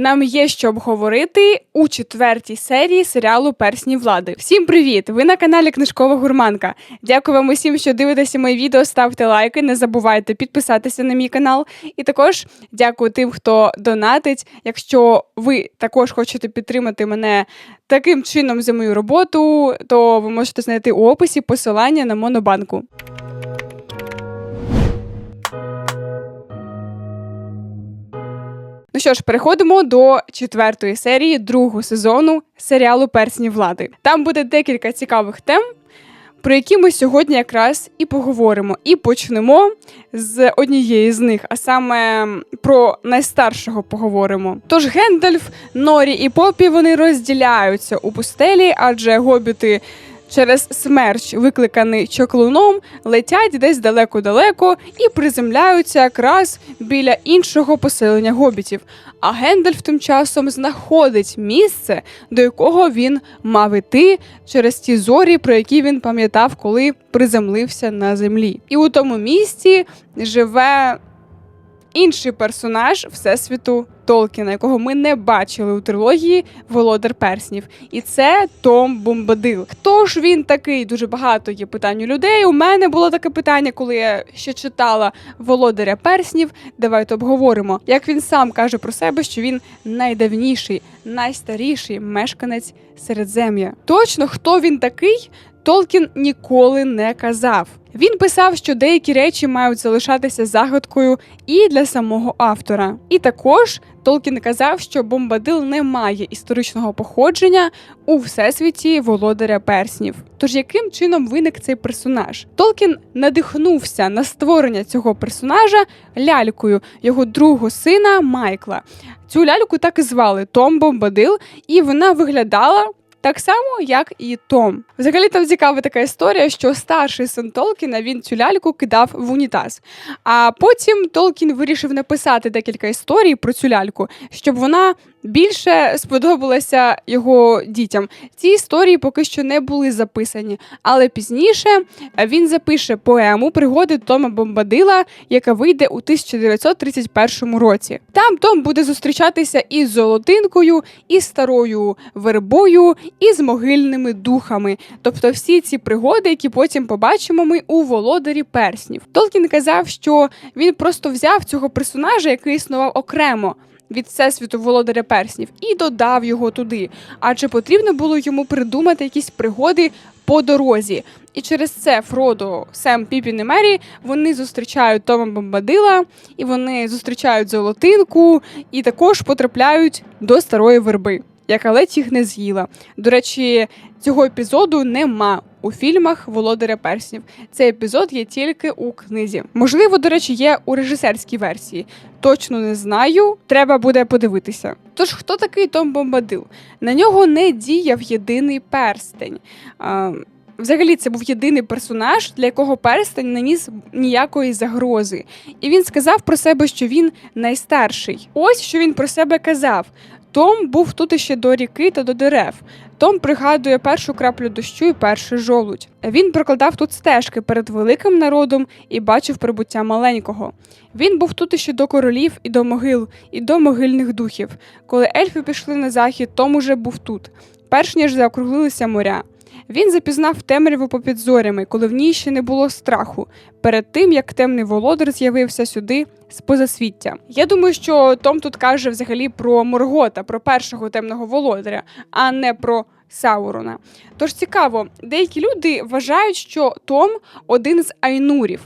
Нам є що обговорити у четвертій серії серіалу Персні влади. Всім привіт! Ви на каналі Книжкова Гурманка. Дякую вам усім, що дивитеся мої відео. Ставте лайки, не забувайте підписатися на мій канал. І також дякую тим, хто донатить. Якщо ви також хочете підтримати мене таким чином за мою роботу, то ви можете знайти у описі посилання на монобанку. Що ж, переходимо до четвертої серії другого сезону серіалу Персні влади. Там буде декілька цікавих тем, про які ми сьогодні якраз і поговоримо. І почнемо з однієї з них, а саме про найстаршого поговоримо. Тож Гендальф, Норі і Попі вони розділяються у пустелі, адже гобіти. Через смерч, викликаний чоклуном, летять десь далеко-далеко і приземляються якраз біля іншого поселення гобітів. А Гендальф тим часом знаходить місце, до якого він мав іти через ті зорі, про які він пам'ятав, коли приземлився на землі. І у тому місці живе інший персонаж Всесвіту Толкіна, якого ми не бачили у трилогії Володар Перснів. І це Том Бомбадил. Хто ж він такий? Дуже багато є питань у людей. У мене було таке питання, коли я ще читала Володаря Перснів. Давайте обговоримо. Як він сам каже про себе, що він найдавніший, найстаріший мешканець Середзем'я. Точно хто він такий? Толкін ніколи не казав. Він писав, що деякі речі мають залишатися загадкою і для самого автора. І також Толкін казав, що Бомбадил не має історичного походження у всесвіті володаря перснів. Тож яким чином виник цей персонаж? Толкін надихнувся на створення цього персонажа лялькою його другого сина Майкла. Цю ляльку так і звали Том Бомбадил, і вона виглядала. Так само, як і Том. Взагалі там цікава така історія, що старший син Толкіна він цю ляльку кидав в унітаз. А потім Толкін вирішив написати декілька історій про цю ляльку, щоб вона більше сподобалася його дітям. Ці історії поки що не були записані, але пізніше він запише поему Пригоди Тома Бомбадила, яка вийде у 1931 році. Там Том буде зустрічатися із золотинкою, із старою вербою, і з могильними духами. Тобто всі ці пригоди, які потім побачимо ми у володарі перснів. Толкін казав, що він просто взяв цього персонажа, який існував окремо від всесвіту володаря перснів, і додав його туди. Адже потрібно було йому придумати якісь пригоди по дорозі. І через це Фродо, Сем, Піпін і Мері вони зустрічають Тома Бомбадила, і вони зустрічають золотинку, і також потрапляють до старої верби. Яка ледь їх не з'їла. До речі, цього епізоду нема у фільмах Володаря Перснів. Цей епізод є тільки у книзі. Можливо, до речі, є у режисерській версії. Точно не знаю. Треба буде подивитися. Тож, хто такий Том Бомбадил? На нього не діяв єдиний перстень. Взагалі, це був єдиний персонаж, для якого перстень не ніс ніякої загрози. І він сказав про себе, що він найстарший. Ось що він про себе казав. Том був тут іще до ріки та до дерев. Том пригадує першу краплю дощу і перший жолудь. Він прокладав тут стежки перед великим народом і бачив прибуття маленького. Він був тут іще до королів і до могил, і до могильних духів. Коли ельфи пішли на захід, Том уже був тут, перш ніж заокруглилися моря. Він запізнав темряву попід зорями, коли в ній ще не було страху, перед тим як темний володар з'явився сюди з позасвіття. Я думаю, що Том тут каже взагалі про Моргота, про першого темного володаря, а не про Саурона. Тож цікаво, деякі люди вважають, що Том один з айнурів.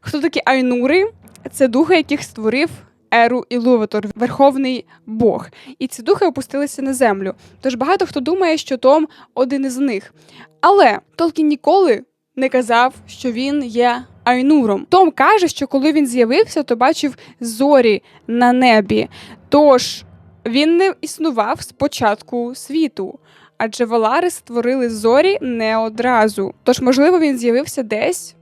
Хто такі айнури? Це духи, яких створив Еру Ілуватор, верховний Бог. І ці духи опустилися на землю. Тож багато хто думає, що Том один із них. Але Толкін ніколи не казав, що він є Айнуром. Том каже, що коли він з'явився, то бачив зорі на небі. Тож він не існував з початку світу. Адже Валари створили зорі не одразу. Тож, можливо, він з'явився десь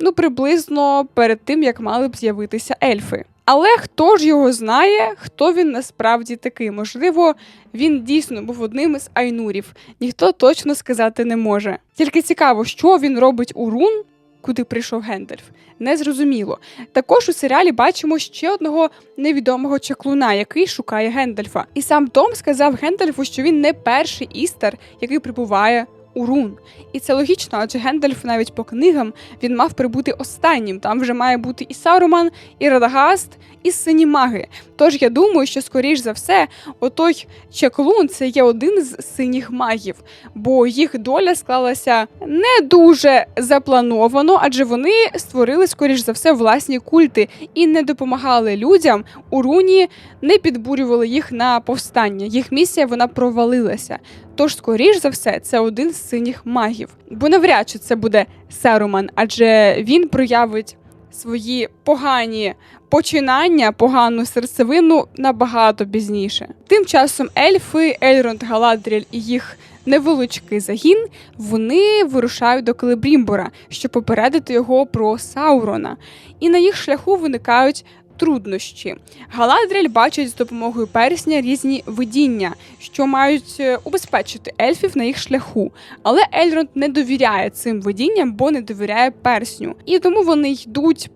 ну приблизно перед тим, як мали б з'явитися ельфи. Але хто ж його знає, хто він насправді такий? Можливо, він дійсно був одним із айнурів. Ніхто точно сказати не може. Тільки цікаво, що він робить у рун куди прийшов Гендальф, незрозуміло. Також у серіалі бачимо ще одного невідомого чаклуна, який шукає Гендальфа. І сам Том сказав Гендальфу, що він не перший істер, який прибуває у Рун. І це логічно, адже Гендальф навіть по книгам він мав прибути останнім. Там вже має бути і Саруман, і Радагаст, і сині маги. Тож я думаю, що скоріш за все, отой чаклун це є один з синіх магів, бо їх доля склалася не дуже заплановано, адже вони створили скоріш за все власні культи і не допомагали людям у руні, не підбурювали їх на повстання. Їх місія вона провалилася. Тож, скоріш за все, це один з синіх магів. Бо навряд чи це буде Саруман, адже він проявить свої погані починання, погану серцевину набагато пізніше. Тим часом ельфи, Ельронд, Галадріель і їх невеличкий загін вони вирушають до Келебрімбора, щоб попередити його про Саурона. І на їх шляху виникають труднощі. Галадріель бачить з допомогою персня різні видіння, що мають е, убезпечити ельфів на їх шляху. Але Ельронд не довіряє цим видінням, бо не довіряє персню. І тому вони йдуть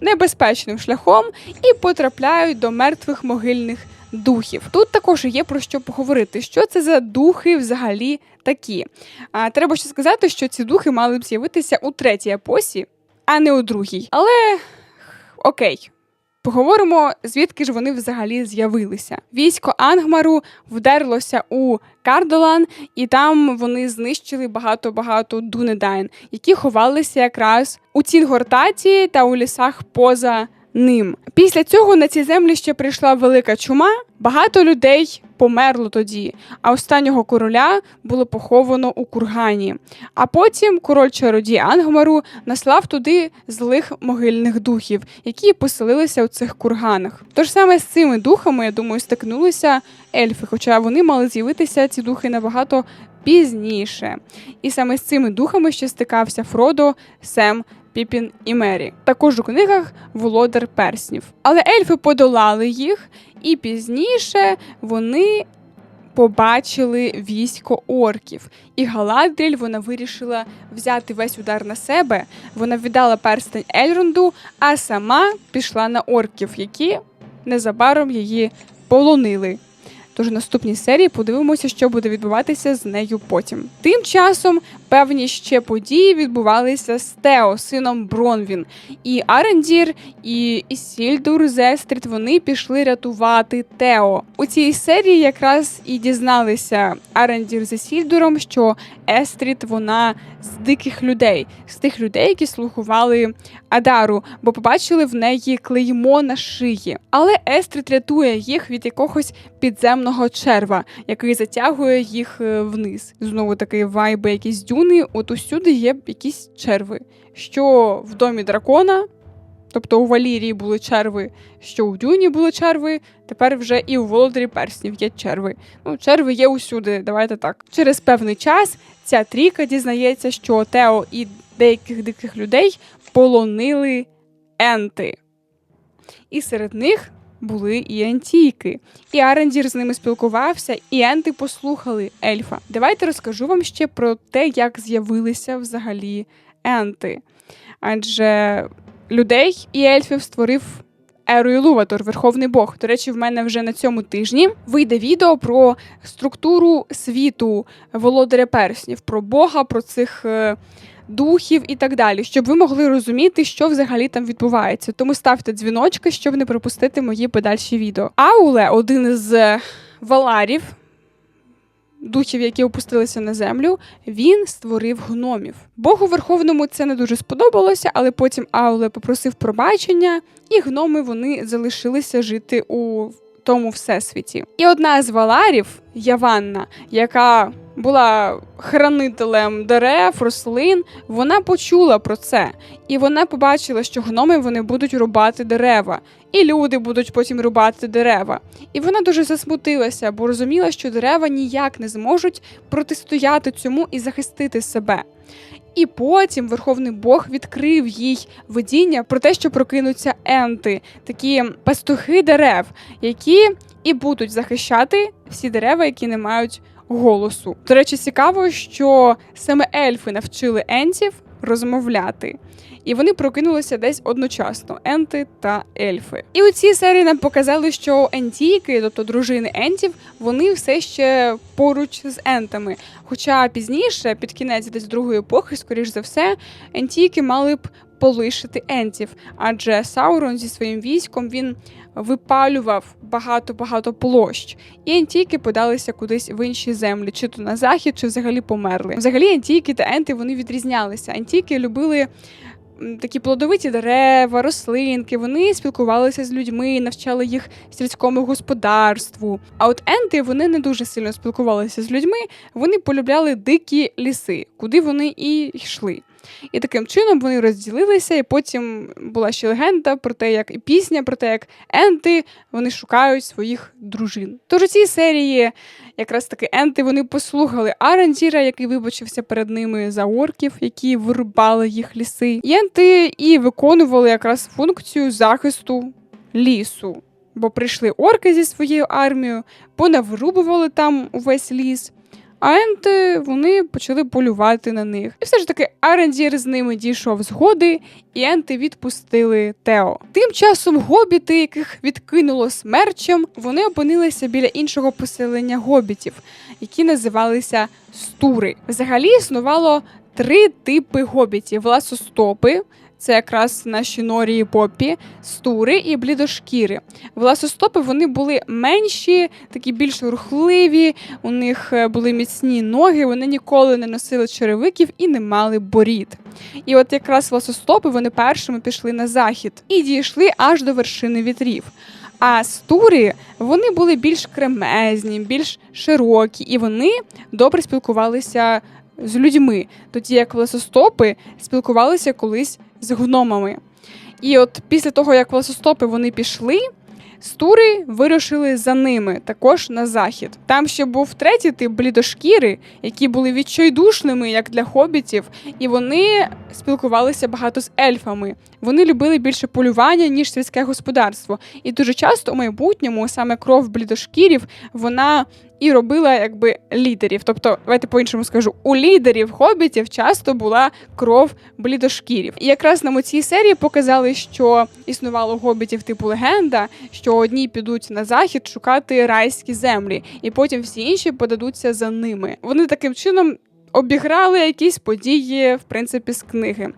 небезпечним шляхом і потрапляють до мертвих могильних духів. Тут також є про що поговорити. Що це за духи взагалі такі? А, Треба ще сказати, що ці духи мали б з'явитися у третій епосі, а не у другій. Але окей. Поговоримо, звідки ж вони взагалі з'явилися. Військо Ангмару вдерлося у Кардолан, і там вони знищили багато-багато Дунедайн, які ховалися якраз у Цінгортаті та у лісах поза ним. Після цього на ці землі ще прийшла велика чума. Багато людей померло тоді, а останнього короля було поховано у кургані. А потім король чародій Ангмару наслав туди злих могильних духів, які поселилися у цих курганах. Тож саме з цими духами, я думаю, стикнулися ельфи, хоча вони мали з'явитися ці духи набагато пізніше. І саме з цими духами ще стикався Фродо, Сем. Піпін і Мері, також у книгах Володар Перснів. Але ельфи подолали їх, і пізніше вони побачили військо орків. І Галадріль вона вирішила взяти весь удар на себе. Вона віддала перстень Ельронду, а сама пішла на орків, які незабаром її полонили. Тож наступній серії подивимося, що буде відбуватися з нею потім. Тим часом певні ще події відбувалися з Тео, сином Бронвін. І Арендір, і Ісільдур Зестріт вони пішли рятувати Тео. У цій серії якраз і дізналися Арендір з Ісільдуром, що Естріт вона з диких людей, з тих людей, які слухували Адару, бо побачили в неї клеймо на шиї. Але Естріт рятує їх від якогось підземного черва, який затягує їх е, вниз. Знову таки вайби, якісь дюни. От усюди є якісь черви. Що в домі дракона, тобто у Валірії були черви, що у Дюні були черви. Тепер вже і у володарі перснів є черви. Ну, черви є усюди. Давайте так. Через певний час ця трійка дізнається, що Тео і деяких диких людей полонили енти. І серед них були і антійки. І Арендір з ними спілкувався, і енти послухали ельфа. Давайте розкажу вам ще про те, як з'явилися взагалі енти. Адже людей і ельфів створив Еру Ілуватор, Верховний Бог. До речі, в мене вже на цьому тижні вийде відео про структуру світу володаря перснів, про Бога, про цих. Е, Духів і так далі, щоб ви могли розуміти, що взагалі там відбувається. Тому ставте дзвіночки, щоб не пропустити мої подальші відео. Ауле, один з валарів, духів, які опустилися на землю, він створив гномів. Богу Верховному це не дуже сподобалося, але потім Ауле попросив пробачення, і гноми вони залишилися жити у тому всесвіті. І одна з валарів, Яванна, яка була хранителем дерев, рослин, вона почула про це, і вона побачила, що гноми вони будуть рубати дерева, і люди будуть потім рубати дерева. І вона дуже засмутилася, бо розуміла, що дерева ніяк не зможуть протистояти цьому і захистити себе. І потім Верховний Бог відкрив їй видіння про те, що прокинуться енти, такі пастухи дерев, які і будуть захищати всі дерева, які не мають голосу. До речі, цікаво, що саме ельфи навчили ентів розмовляти. І вони прокинулися десь одночасно енти та ельфи. І у цій серії нам показали, що ентійки, тобто дружини ентів, вони все ще поруч з ентами. Хоча пізніше, під кінець десь другої епохи, скоріш за все, ентійки мали б полишити ентів, адже Саурон зі своїм військом він випалював багато-багато площ, і ентійки подалися кудись в інші землі, чи то на захід, чи взагалі померли. Взагалі, ентійки та енти вони відрізнялися. Ентійки любили. Такі плодовиті дерева, рослинки, вони спілкувалися з людьми, навчали їх сільському господарству. А от енти вони не дуже сильно спілкувалися з людьми, вони полюбляли дикі ліси, куди вони і йшли. І таким чином вони розділилися, і потім була ще легенда про те, як і пісня про те, як енти вони шукають своїх дружин. Тож у цій серії якраз таки енти вони послухали Арандіра, який вибачився перед ними за орків, які вирубали їх ліси. І енти і виконували якраз функцію захисту лісу. Бо прийшли орки зі своєю армією, понаврубували там увесь ліс. А енти вони почали полювати на них. І все ж таки Арендір з ними дійшов згоди, і енти відпустили Тео. Тим часом гобіти, яких відкинуло смерчем, вони опинилися біля іншого поселення гобітів, які називалися стури. Взагалі існувало три типи гобітів: власостопи. Це якраз наші норі і попі, стури і блідошкіри. Власостопи вони були менші, такі більш рухливі, у них е, були міцні ноги, вони ніколи не носили черевиків і не мали борід. І от якраз власостопи вони першими пішли на захід і дійшли аж до вершини вітрів. А стури вони були більш кремезні, більш широкі, і вони добре спілкувалися з людьми, тоді як власостопи спілкувалися колись з гномами. І от після того, як власостопи вони пішли, стури вирушили за ними також на захід. Там ще був третій тип блідошкіри, які були відчайдушними, як для хобітів, і вони спілкувалися багато з ельфами. Вони любили більше полювання, ніж сільське господарство. І дуже часто у майбутньому саме кров блідошкірів вона і робила якби лідерів. Тобто, давайте по-іншому скажу, у лідерів хобітів часто була кров блідошкірів. І якраз нам у цій серії показали, що існувало хобітів типу легенда, що одні підуть на захід шукати райські землі, і потім всі інші подадуться за ними. Вони таким чином. Обіграли якісь події, в принципі, з книги.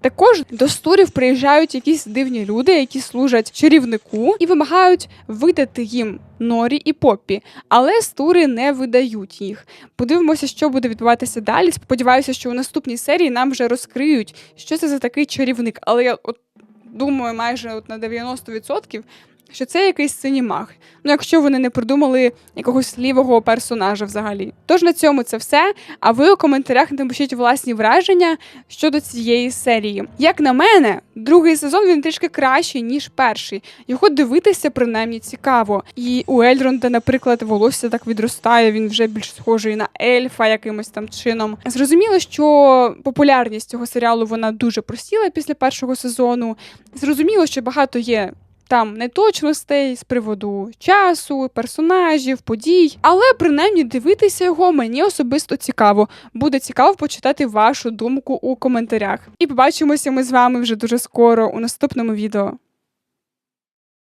Також до стурів приїжджають якісь дивні люди, які служать чарівнику і вимагають видати їм Норі і Поппі, але стури не видають їх. Подивимося, що буде відбуватися далі. Сподіваюся, що у наступній серії нам вже розкриють, що це за такий чарівник. Але я от думаю, майже от на 90%, що це якийсь синій маг. Ну, якщо вони не придумали якогось лівого персонажа взагалі. Тож на цьому це все. А ви у коментарях напишіть власні враження щодо цієї серії. Як на мене, другий сезон він трішки кращий, ніж перший. Його дивитися принаймні цікаво. І у Ельронда, наприклад, волосся так відростає, він вже більш схожий на ельфа якимось там чином. Зрозуміло, що популярність цього серіалу вона дуже просіла після першого сезону. Зрозуміло, що багато є там неточностей з приводу часу, персонажів, подій. Але принаймні дивитися його мені особисто цікаво. Буде цікаво почитати вашу думку у коментарях. І побачимося ми з вами вже дуже скоро у наступному відео.